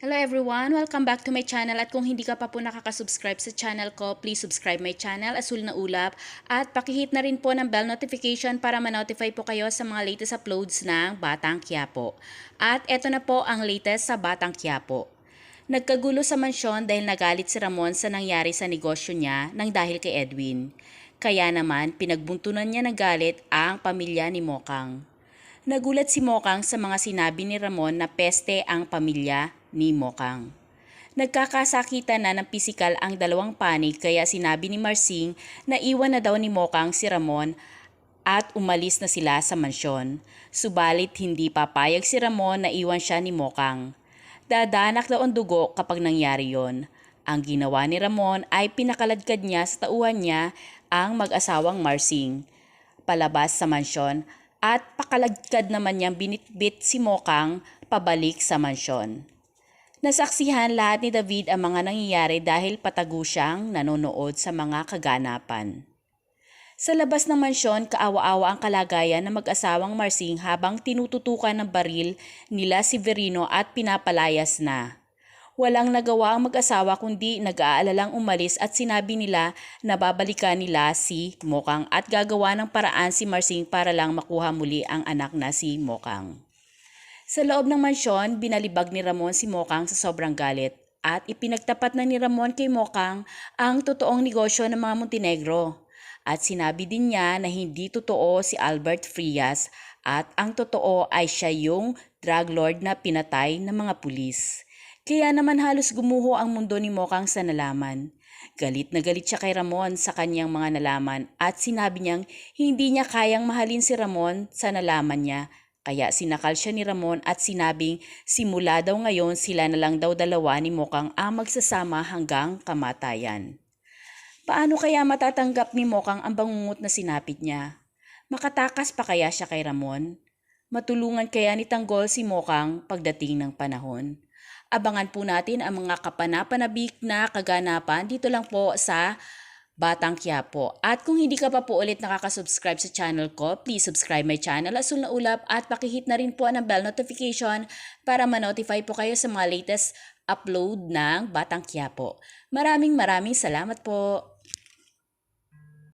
Hello everyone! Welcome back to my channel at kung hindi ka pa po nakaka-subscribe sa channel ko, please subscribe my channel, Asul na Ulap at pakihit na rin po ng bell notification para ma-notify po kayo sa mga latest uploads ng Batang Quiapo. At eto na po ang latest sa Batang Quiapo. Nagkagulo sa mansyon dahil nagalit si Ramon sa nangyari sa negosyo niya nang dahil kay Edwin. Kaya naman pinagbuntunan niya ng galit ang pamilya ni Mokang. Nagulat si Mokang sa mga sinabi ni Ramon na peste ang pamilya ni Mokang. Nagkakasakitan na ng pisikal ang dalawang panig kaya sinabi ni Marsing na iwan na daw ni Mokang si Ramon at umalis na sila sa mansyon. Subalit hindi papayag si Ramon na iwan siya ni Mokang. Dadanak daw ang dugo kapag nangyari yon. Ang ginawa ni Ramon ay pinakaladkad niya sa tauhan niya ang mag-asawang Marsing. Palabas sa mansyon at pakalagkad naman niyang binitbit si Mokang pabalik sa mansyon. Nasaksihan lahat ni David ang mga nangyayari dahil patago siyang nanonood sa mga kaganapan. Sa labas ng mansyon, kaawa-awa ang kalagayan ng mag-asawang Marsing habang tinututukan ng baril nila si Verino at pinapalayas na. Walang nagawa ang mag-asawa kundi nag-aalalang umalis at sinabi nila na babalikan nila si Mokang at gagawa ng paraan si Marsing para lang makuha muli ang anak na si Mokang. Sa loob ng mansyon, binalibag ni Ramon si Mokang sa sobrang galit at ipinagtapat na ni Ramon kay Mokang ang totoong negosyo ng mga Montenegro. At sinabi din niya na hindi totoo si Albert Frias at ang totoo ay siya yung drug lord na pinatay ng mga pulis. Kaya naman halos gumuho ang mundo ni Mokang sa nalaman. Galit na galit siya kay Ramon sa kanyang mga nalaman at sinabi niyang hindi niya kayang mahalin si Ramon sa nalaman niya kaya sinakal siya ni Ramon at sinabing simula daw ngayon sila na lang daw dalawa ni Mokang ang magsasama hanggang kamatayan. Paano kaya matatanggap ni Mokang ang bangungot na sinapit niya? Makatakas pa kaya siya kay Ramon? Matulungan kaya ni Tanggol si Mokang pagdating ng panahon? Abangan po natin ang mga kapanapanabik na kaganapan dito lang po sa Batang Quiapo. At kung hindi ka pa po ulit nakaka-subscribe sa channel ko, please subscribe my channel Asul na Ulap at pakihit na rin po ng bell notification para ma-notify po kayo sa mga latest upload ng Batang Quiapo. Maraming maraming salamat po.